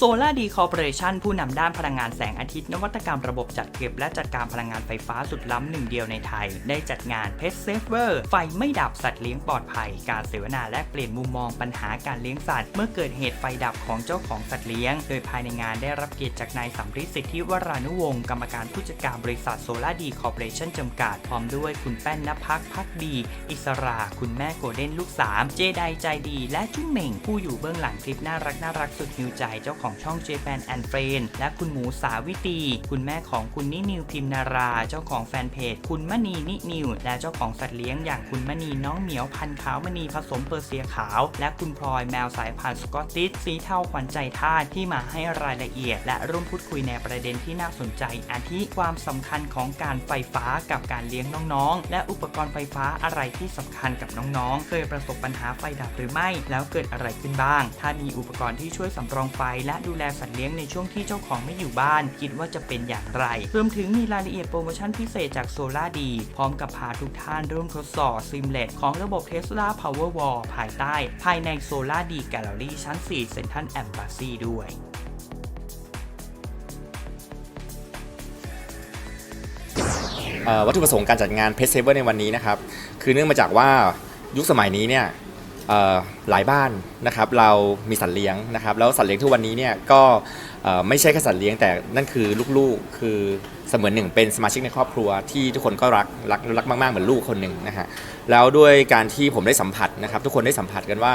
Solar D Corporation ผู้นำด้านพลังงานแสงอาทิตย์ นวัตกรรมระบบจัดเก็บและจัดการพลังงานไฟฟ้าสุดล้ำหนึ่งเดียวในไทย ได้จัดงาน Pet Saver ไฟไม่ดับสัตว์เลี้ยงปลอดภัย การเสวนาและเปลี่ยนมุมมองปัญหาการเลี้ยงสัตว์ เมื่อเกิดเหตุไฟดับของเจ้าของสัตว์เลี้ยง โดยภายในงานได้รับเกียรติจากนายสัมฤทธิ์สิทธิวรานุวงศ์กรรมการผู้จัดการบริษัท Solar D Corporation จำกัดพร้อมด้วยคุณแป้นนภักพักดี อิสรา คุณแม่โกลเด้นลูกสามเจไดใจดี และจุ้งเหม่งผู้อยู่เบื้องหลังคลิปน่ารักน่ารักสุดฮิวใจเจ้าของของช่อง Japan and Friend และคุณหมูสาวิตี คุณแม่ของคุณนินิวพิมนารา เจ้าของแฟนเพจ คุณมณีนินิว และเจ้าของสัตว์เลี้ยงอย่างคุณมณีน้องเหมียวพันขาวมณีผสมเปอร์เซียขาว และคุณพลอยแมวสายพันธุ์สกอตติชสีเทาขวัญใจทาสที่มาให้รายละเอียด และร่วมพูดคุยในประเด็นที่น่าสนใจ อาทิความสำคัญของการไฟฟ้ากับการเลี้ยงน้องๆ และอุปกรณ์ไฟฟ้าอะไรที่สำคัญกับน้องๆ เคยประสบปัญหาไฟดับหรือไม่ แล้วเกิดอะไรขึ้นบ้าง ถ้ามีอุปกรณ์ที่ช่วยสำรองไฟและดูแลสัตว์เลี้ยงในช่วงที่เจ้าของไม่อยู่บ้าน คิดว่าจะเป็นอย่างไร รวมถึงมีรายละเอียดโปรโมชั่นพิเศษจากโซล่าดีพร้อมกับพาทุกท่านร่วมทดสอบซิมเลตของระบบ Tesla Powerwall ภายใต้ ภายในโซล่าดีแกลเลอรี่ชั้น 4 เซ็นทรัลแอมบาซีด้วยวัตถุประสงค์การจัดงานเพ t เซเวอร์ในวันนี้นะครับ คือเนื่องมาจากว่ายุคสมัยนี้เนี่ย หลายบ้านนะครับเรามีสัตว์เลี้ยงนะครับแล้วสัตว์เลี้ยงทุกวันนี้เนี่ยก็ไม่ใช่แค่สัตว์เลี้ยงแต่นั่นคือลูกๆคือเสมือนหนึ่งเป็นสมาชิกในครอบครัวที่ทุกคนก็รักรักรักมากๆเหมือนลูกคนหนึ่งนะฮะแล้วด้วยการที่ผมได้สัมผัสนะครับทุกคนได้สัมผัสกันว่า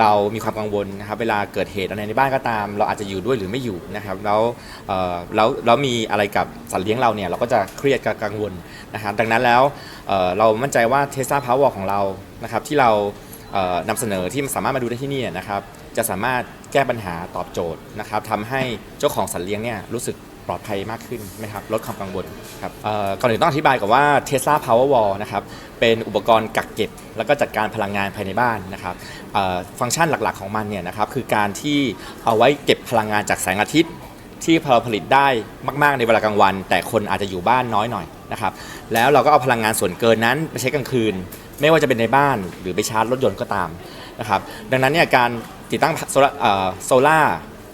เรามีความกังวลนะครับเวลาเกิดเหตุอะไรในบ้านก็ตาม เราอาจจะอยู่ด้วยหรือไม่อยู่นะครับแล้วเอ่อแล้วแล้วมีอะไรกับสัตว์เลี้ยงเราเนี่ยเราก็จะเครียดกังวลนะครับดังนั้นแล้วเอ่อเรามั่นใจว่าเทสซาพาวเวอร์ของเรานะครับที่เราเอ่อนำเสนอที่สามารถมาดูได้ที่นี่นะครับจะสามารถแก้ปัญหาตอบโจทย์นะครับทำให้เจ้าของสัตว์เลี้ยงเนี่ยรู้สึก ปลอดภัยมากขึ้นนะครับลดความกังวลครับก่อก่อนอื่นต้องอธิบายก่อนว่า Tesla Powerwall นะครับเป็นอุปกรณ์กักเก็บ แล้วก็จัดการพลังงานภายในบ้านนะครับฟังก์ชันหลักๆของมันเนี่ยนะครับคือการที่เอาไว้เก็บพลังงานจากแสงอาทิตย์ ที่เราผลิตได้มากๆในเวลากลางวัน แต่คนอาจจะอยู่บ้านน้อยหน่อยนะครับแล้วเราก็เอาพลังงานส่วนเกินนั้นไปใช้กลางคืน ไม่ว่าจะเป็นในบ้านหรือไปชาร์จรถยนต์ก็ตามนะครับดังนั้นเนี่ยการติดตั้งโซลา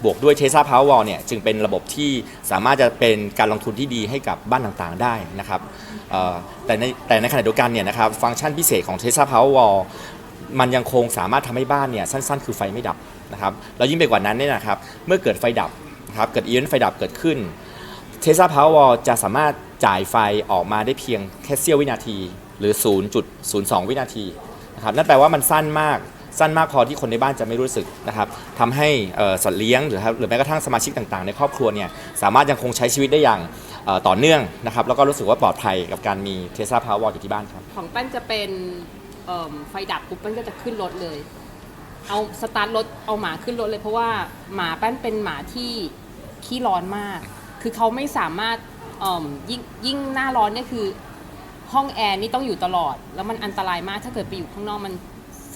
บวกด้วย Tesla Powerwall เนี่ยจึงเป็นระบบที่สามารถจะเป็นการลงทุนที่ดีให้กับบ้านต่างๆได้นะครับแต่ในแต่ในขณะเดียวกันเนี่ยนะครับฟังก์ชันพิเศษของ Tesla Powerwall มันยังคงสามารถทำให้บ้านเนี่ยสั้นๆ คือไฟไม่ดับนะครับแล้วยิ่งไปกว่านั้นเนี่ยนะครับเมื่อเกิดไฟดับนะครับเกิดอีเวนต์ไฟดับเกิดขึ้น Tesla Powerwall จะสามารถจ่ายไฟออกมาได้เพียงแค่เสี้ยววินาที หรือ 0.02 วินาทีนะครับนั่นแปลว่ามันสั้นมาก สั้นมากพอที่คนในบ้านจะไม่รู้สึกนะครับทำให้เอ่อสัตว์เลี้ยงหรือหรือแม้กระทั่งสมาชิกต่างๆ ในครอบครัวเนี่ยสามารถยังคงใช้ชีวิตได้อย่างต่อเนื่องนะครับแล้วก็รู้สึกว่าปลอดภัยกับการมี Tesla Powerwall อยู่ที่บ้านครับ ของแป้นจะเป็นไฟดับปุ๊บแป้นก็จะขึ้นรถเลย เอาสตาร์ทรถเอาหมาขึ้นรถเลยเพราะว่าหมาแป้นเป็นหมาที่ขี้ร้อนมาก คือเขาไม่สามารถยิ่งยิ่งหน้าร้อนเนี่ยคือห้องแอร์นี่ต้องอยู่ตลอด แล้วมันอันตรายมากถ้าเกิดไปอยู่ข้างนอกมัน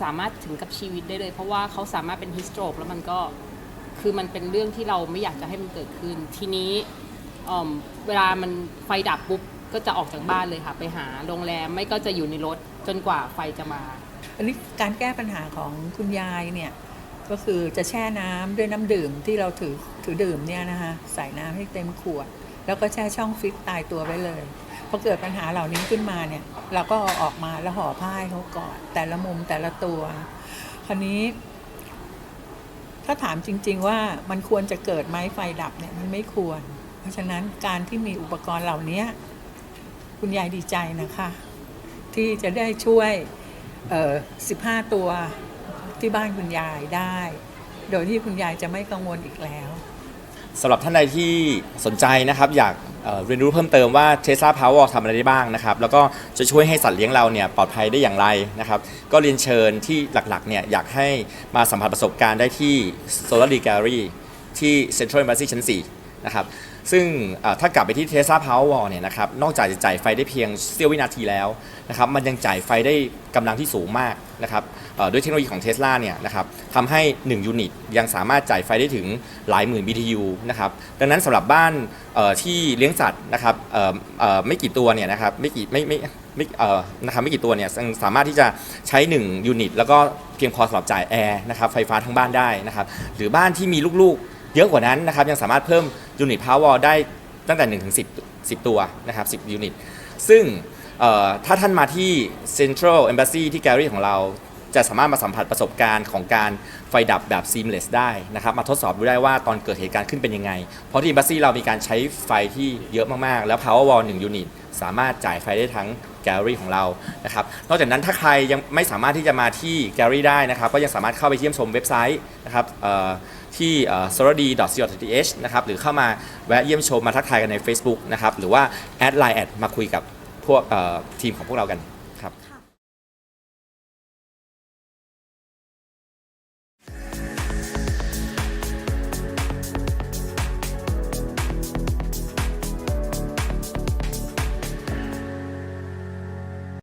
สามารถถึงกับชีวิตได้เลย เพราะว่าเขาสามารถเป็นฮิสโตรกแล้วมันก็คือมันเป็นเรื่องที่เราไม่อยากจะให้มันเกิดขึ้น ทีนี้เเวลามันไฟดับปุ๊บก็จะออกจากบ้านเลยค่ะ ไปหาโรงแรมไม่ก็จะอยู่ในรถจนกว่าไฟจะมา อันนี้การแก้ปัญหาของคุณยายเนี่ยก็คือจะแช่น้ำด้วยน้ำดื่มที่เราถือถือดื่มเนี่ยนะคะใส่น้ำให้เต็มขวด แล้วก็แช่ช่องฟิตตายตัวไว้เลย พอเกิดปัญหาเหล่านี้ขึ้นมาเนี่ยเราก็เอาออกมาแล้วห่อผ้าให้เขาก่อนแต่ละมุมแต่ละตัว คราวนี้ ถ้าถามจริง ๆ ว่ามันควรจะเกิดไหมไฟดับเนี่ยมันไม่ควร เพราะฉะนั้นการที่มีอุปกรณ์เหล่านี้คุณยายดีใจนะคะ ที่จะได้ช่วยเออ15ตัวที่บ้านคุณยายได้ โดยที่คุณยายจะไม่กังวลอีกแล้ว สำหรับท่านใดที่สนใจนะครับ อยากเเรียนรู้เพิ่มเติมว่า Tesla Power ทำอะไรได้บ้างนะครับ แล้วก็จะช่วยให้สัตว์เลี้ยงเราเนี่ยปลอดภัยได้อย่างไรนะครับ ก็เรียนเชิญที่หลักๆเนี่ยอยากให้มาสัมผัสประสบการณ์ได้ที่ Solar d Gallery ที่ Central Embassy ชั้น 4 นะครับ ซึ่งถ้ากลับไปที่ Tesla Powerwall เนี่ยนะครับนอกจากจะจ่ายไฟได้เพียงเสี้ยววินาทีแล้วนะครับมันยังจ่ายไฟได้กำลังที่สูงมากนะครับด้วยเทคโนโลยีของ Tesla เนี่ยนะครับทำให้ 1 ยูนิตยังสามารถจ่ายไฟได้ถึงหลายหมื่น BTU นะครับดังนั้นสำหรับบ้านที่เลี้ยงสัตว์นะครับไม่กี่ตัวเนี่ยนะครับไม่กี่ไม่ไม่ไม่เอ่อนะครับไม่กี่ตัวเนี่ยสามารถที่จะใช้ 1 ยูนิต แล้วก็เพียงพียงพอสำหรับจ่ายแอร์นะครับไฟฟ้าทั้งบ้านได้นะครับหรือบ้านที่มีลูกๆ เยอะกว่านั้นนะครับยังสามารถเพิ่มยูนิตพาวเวอร์ได้ตั้งแต่1ถึง10 10 ตัวนะครับ 10 ยูนิต ซึ่งถ้าท่านมาที่ Central Embassy ที่แกลเลอรี่ของเราจะสามารถมาสัมผัสประสบการณ์ของการไฟดับแบบ seamless ได้นะครับ มาทดสอบดูได้ว่าตอนเกิดเหตุการณ์ขึ้นเป็นยังไง เพราะที่ Embassy เรามีการใช้ไฟที่เยอะมาก ๆ แล้ว power wall 1 unit สามารถจ่ายไฟได้ทั้งแกลเลอรี่ของเรานะครับ นอกจากนั้นถ้าใครยังไม่สามารถที่จะมาที่แกลเลอรี่ได้นะครับ ก็ยังสามารถเข้าไปเยี่ยมชมเว็บไซต์นะครับ ที่ s o r o d c o th นะครับหรือเข้ามาแวะเยี่ยมชมมาทักทายกันใน Facebook นะครับหรือว่าแอดไลน์แอดมาคุยกับพวกทีมของพวกเรากัน